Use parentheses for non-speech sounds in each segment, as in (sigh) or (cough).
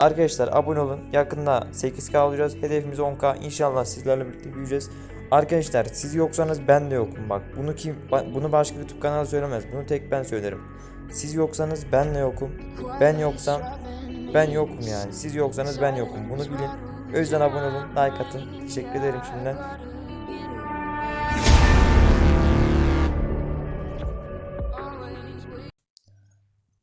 Arkadaşlar abone olun. Yakında 8K olacağız. Hedefimiz 10K. İnşallah sizlerle birlikte büyüyeceğiz. Arkadaşlar siz yoksanız ben de yokum bak. Bunu kim bunu başka bir YouTube kanalı söylemez. Bunu tek ben söylerim. Siz yoksanız ben de yokum. Ben yoksam ben yokum yani. Siz yoksanız ben yokum. Bunu bilin. O yüzden abone olun, like atın. Teşekkür ederim şimdiden.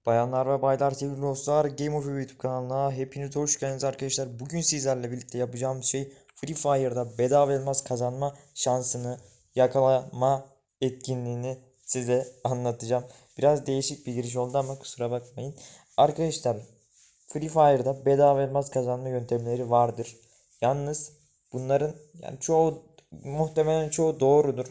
Bayanlar ve baylar sevgili dostlar Game of YouTube kanalına hepiniz hoş geldiniz arkadaşlar. Bugün sizlerle birlikte yapacağımız şey Free Fire'da bedava elmas kazanma şansını yakalama etkinliğini size anlatacağım. Biraz değişik bir giriş oldu ama kusura bakmayın. Arkadaşlar Free Fire'da bedava elmas kazanma yöntemleri vardır. Yalnız bunların yani çoğu muhtemelen çoğu doğrudur.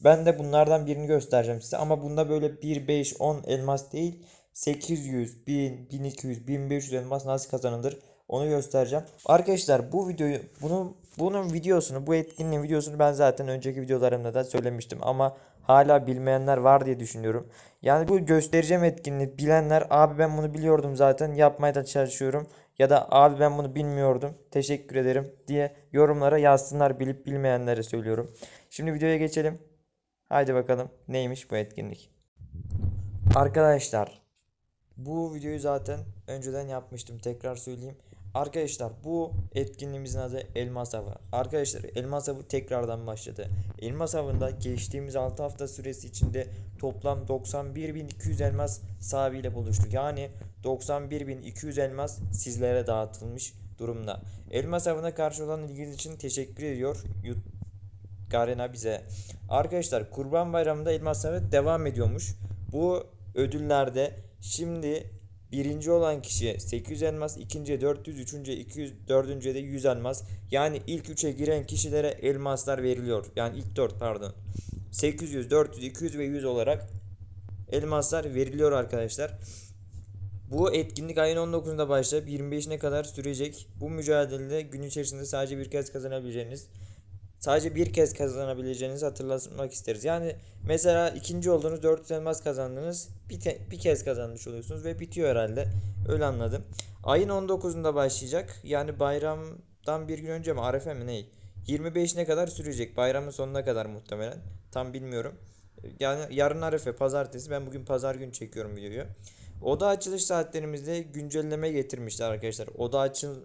Ben de bunlardan birini göstereceğim size ama bunda böyle 1, 5, 10 elmas değil 800, 1000, 1200, 1500 elmas nasıl kazanılır onu göstereceğim. Arkadaşlar bu videoyu bunun bunun videosunu bu etkinliğin videosunu ben zaten önceki videolarımda da söylemiştim ama hala bilmeyenler var diye düşünüyorum. Yani bu göstereceğim etkinliği bilenler abi ben bunu biliyordum zaten yapmaya da çalışıyorum ya da abi ben bunu bilmiyordum teşekkür ederim diye yorumlara yazsınlar bilip bilmeyenlere söylüyorum. Şimdi videoya geçelim. Haydi bakalım neymiş bu etkinlik. Arkadaşlar bu videoyu zaten önceden yapmıştım tekrar söyleyeyim. Arkadaşlar bu etkinliğimizin adı Elmas Avı. Arkadaşlar Elmas Avı tekrardan başladı. Elmas Avı'nda geçtiğimiz 6 hafta süresi içinde toplam 91.200 elmas sahibiyle buluştuk. Yani 91.200 elmas sizlere dağıtılmış durumda. Elmas Avı'na karşı olan ilginiz için teşekkür ediyor. Garena bize. Arkadaşlar Kurban Bayramı'nda Elmas Avı devam ediyormuş. Bu ödüllerde şimdi birinci olan kişi 800 elmas, ikinciye 400, üçüncüye 200, dördüncüye de 100 elmas. Yani ilk üçe giren kişilere elmaslar veriliyor. Yani ilk 4 pardon. 800, 400, 200 ve 100 olarak elmaslar veriliyor arkadaşlar. Bu etkinlik ayın 19'unda başlayıp 25'ine kadar sürecek. Bu mücadelede gün içerisinde sadece bir kez kazanabileceğiniz sadece bir kez kazanabileceğinizi hatırlatmak isteriz. Yani mesela ikinci oldunuz 400 elmas kazandınız. Bir, te- bir kez kazanmış oluyorsunuz ve bitiyor herhalde. Öyle anladım. Ayın 19'unda başlayacak. Yani bayramdan bir gün önce mi Arefe mi ney? 25'ine kadar sürecek. Bayramın sonuna kadar muhtemelen. Tam bilmiyorum. Yani yarın Arefe pazartesi. Ben bugün pazar günü çekiyorum videoyu. Oda açılış saatlerimizde güncelleme getirmişler arkadaşlar. Oda açıl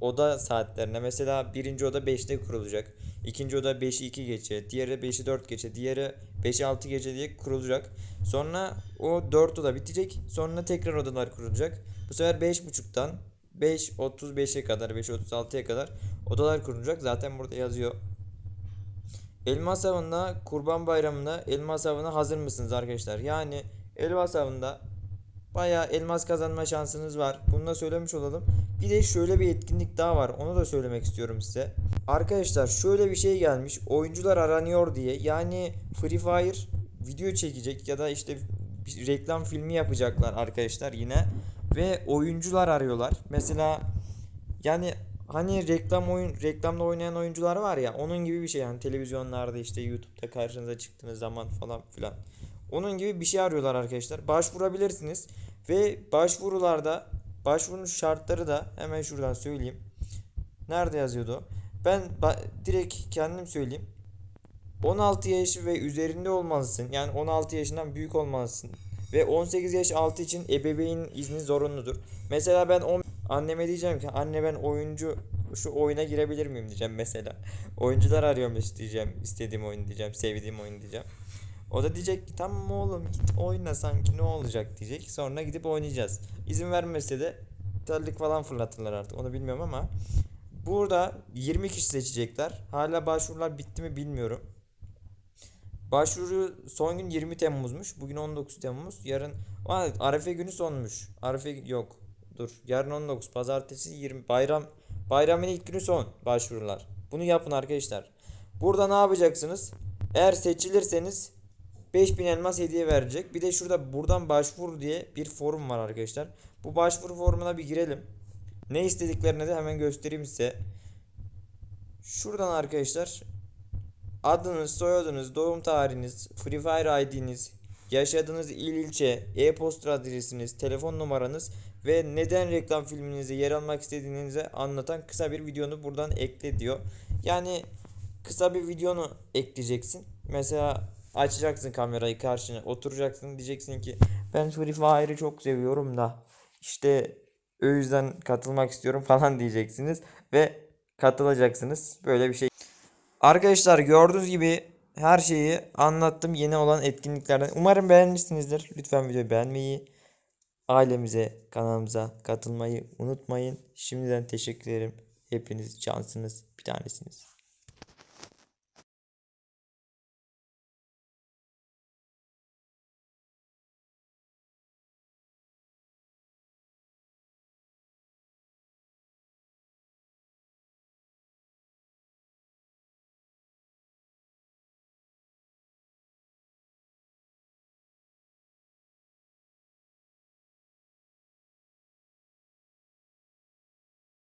oda saatlerine mesela birinci oda 5'te kurulacak. İkinci oda 5'i 2 geçe, diğeri 5'i 4 geçe, diğeri 5'i 6 gece diye kurulacak. Sonra o 4 oda bitecek. Sonra tekrar odalar kurulacak. Bu sefer 5.30'dan 5.35'e kadar, 5.36'ya kadar odalar kurulacak. Zaten burada yazıyor. Elmas avında Kurban Bayramı'nda elmas avına hazır mısınız arkadaşlar? Yani elmas avında Bayağı elmas kazanma şansınız var. Bunu da söylemiş olalım. Bir de şöyle bir etkinlik daha var. Onu da söylemek istiyorum size. Arkadaşlar şöyle bir şey gelmiş. Oyuncular aranıyor diye. Yani Free Fire video çekecek ya da işte reklam filmi yapacaklar arkadaşlar yine. Ve oyuncular arıyorlar. Mesela yani hani reklam oyun reklamda oynayan oyuncular var ya onun gibi bir şey yani televizyonlarda işte YouTube'da karşınıza çıktığınız zaman falan filan. Onun gibi bir şey arıyorlar arkadaşlar. Başvurabilirsiniz ve başvurularda başvurun şartları da hemen şuradan söyleyeyim. Nerede yazıyordu? Ben direkt kendim söyleyeyim. 16 yaş ve üzerinde olmalısın. Yani 16 yaşından büyük olmalısın. Ve 18 yaş altı için ebeveyn izni zorunludur. Mesela ben on anneme diyeceğim ki anne ben oyuncu şu oyuna girebilir miyim diyeceğim mesela. (laughs) Oyuncular arıyormuş diyeceğim. istediğim oyun diyeceğim. Sevdiğim oyun diyeceğim. O da diyecek ki tamam oğlum git oyna sanki ne olacak diyecek. Sonra gidip oynayacağız. İzin vermese de terlik falan fırlatırlar artık onu bilmiyorum ama. Burada 20 kişi seçecekler. Hala başvurular bitti mi bilmiyorum. Başvuru son gün 20 Temmuz'muş. Bugün 19 Temmuz. Yarın Aa, Arefe günü sonmuş. Arefe yok. Dur. Yarın 19. Pazartesi 20. Bayram bayramın ilk günü son başvurular. Bunu yapın arkadaşlar. Burada ne yapacaksınız? Eğer seçilirseniz 5000 elmas hediye verecek. Bir de şurada buradan başvur diye bir forum var arkadaşlar. Bu başvuru forumuna bir girelim. Ne istediklerini de hemen göstereyim size. Şuradan arkadaşlar adınız, soyadınız, doğum tarihiniz, Free Fire ID'niz, yaşadığınız il ilçe, e-posta adresiniz, telefon numaranız ve neden reklam filminizde yer almak istediğinizi anlatan kısa bir videonu buradan ekle diyor. Yani kısa bir videonu ekleyeceksin. Mesela açacaksın kamerayı karşına oturacaksın diyeceksin ki ben Free Fire'ı çok seviyorum da işte o yüzden katılmak istiyorum (laughs) falan diyeceksiniz ve katılacaksınız. Böyle bir şey. Arkadaşlar gördüğünüz gibi her şeyi anlattım yeni olan etkinliklerden. Umarım beğenmişsinizdir. Lütfen videoyu beğenmeyi, ailemize, kanalımıza katılmayı unutmayın. Şimdiden teşekkür ederim. Hepiniz cansınız, bir tanesiniz.